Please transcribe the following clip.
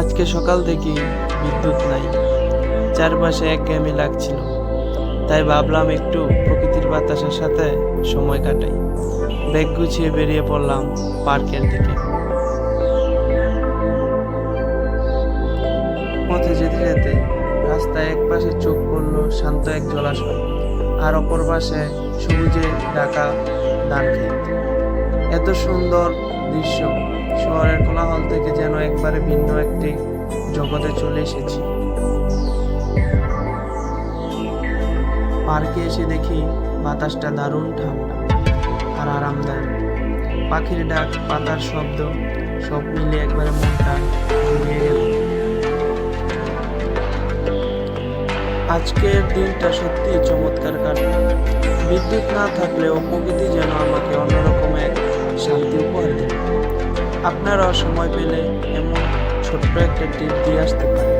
আজকে সকাল থেকে বিদ্যুৎ নাই। চারপাশে একঘেয়েমি লাগছিল। তাই ভাবলাম একটু প্রকৃতির বাতাসের সাথে সময় কাটাই। ব্যাগ গুছিয়ে বেরিয়ে পড়লাম পার্কের দিকে। পথে যেতে যেতে রাস্তায় এক পাশে চোখ পড়ল শান্ত এক জলাশয়, আর অপর পাশে সবুজে ঢাকা ধান এত সুন্দর দৃশ্য। শহরের কোলাহল থেকে যেন একবারে ভিন্ন একটি জগতে চলে এসেছি। পার্কে এসে দেখি বাতাসটা দারুণ ঠান্ডা আর আরামদায়ক। পাখির ডাক, পাতার শব্দ, সব মিলে একবারে মনটা জুড়িয়ে গেল। আজকের দিনটা সত্যি চমৎকার কাটল। বিদ্যুৎ না থাকলেও প্রকৃতি যেন আমাকে অন্যরকম এক শান্তি উপহার দিল। আপনারাও সময় পেলে এমন ছোট্ট একটা টিপ দিয়ে আসতে পারেন।